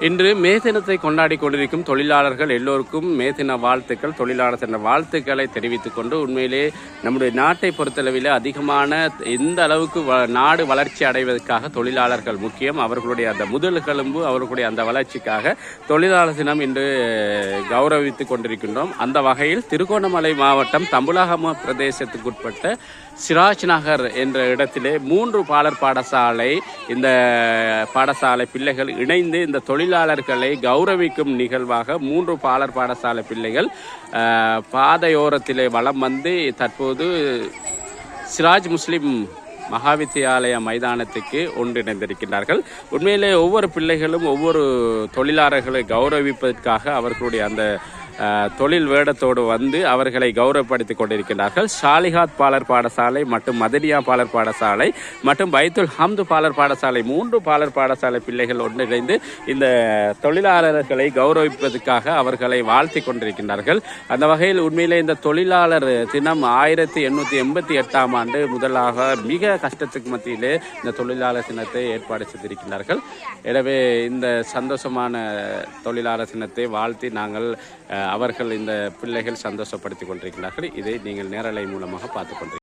இன்று மே தினத்தை கொண்டாடி கொண்டிருக்கும் தொழிலாளர்கள் எல்லோருக்கும் மே தின வாழ்த்துக்கள். தொழிலாளர் தின வாழ்த்துக்களை தெரிவித்துக் கொண்டு உண்மையிலே நம்முடைய நாட்டை பொறுத்தளவில் அதிகமான எந்த அளவுக்கு வ- நாடு வளர்ச்சி அடைவதற்காக தொழிலாளர்கள் முக்கியம். அவர்களுடைய அந்த முதல்களும்பு அவர்களுடைய அந்த வளர்ச்சிக்காக தொழிலாளர் தினம் இன்று கௌரவித்துக் கொண்டிருக்கின்றோம். அந்த வகையில் திருகோணமலை மாவட்டம் தம்புலாகம பிரதேசத்துக்குட்பட்ட சிராஜ் நகர் என்ற இடத்திலே மூன்று பாலர் பாடசாலை இந்த பாடசாலை பிள்ளைகள் இணைந்து இந்த தொழில் தொழிலாளர்களை கௌரவிக்கும் நிகழ்வாக மூன்று பாலர் பாடசாலை பிள்ளைகள் பாதையோரத்திலே வலம் வந்து தற்போது சிராஜ் முஸ்லிம் மகாவித்தியாலய மைதானத்துக்கு ஒன்றிணைந்திருக்கின்றார்கள். உண்மையிலே ஒவ்வொரு பிள்ளைகளும் ஒவ்வொரு தொழிலாளர்களை கௌரவிப்பதற்காக அவர்களுடைய அந்த தொழில் வேடத்தோடு வந்து அவர்களை கௌரவப்படுத்திக் கொண்டிருக்கிறார்கள் ஷாலிஹாத் பாலர் பாடசாலை மற்றும் மதனியா பாலர் பாடசாலை மற்றும் பைத்துல் ஹம்து பாலர் பாடசாலை மூன்று பாலர் பாடசாலை பிள்ளைகள் ஒன்றிணைந்து இந்த தொழிலாளர்களை கௌரவிப்பதற்காக அவர்களை வாழ்த்தி கொண்டிருக்கின்றார்கள். அந்த வகையில் உண்மையிலே இந்த தொழிலாளர் தினம் ஆயிரத்தி எண்ணூற்றி எண்பத்தி எட்டாம் ஆண்டு முதலாக மிக கஷ்டத்துக்கு மத்தியிலே இந்த தொழிலாளர் தினத்தை ஏற்பாடு செய்திருக்கிறார்கள் எனவே இந்த சந்தோஷமான தொழிலாளர் தினத்தை வாழ்த்தி நாங்கள் அவர்கள் இந்த பிள்ளைகள் சந்தோஷப்படுத்திக் கொண்டிருக்கிறார்கள். இதை நீங்கள் நேரலை மூலமாக பார்த்துக் கொண்டிருக்கிறீர்கள்.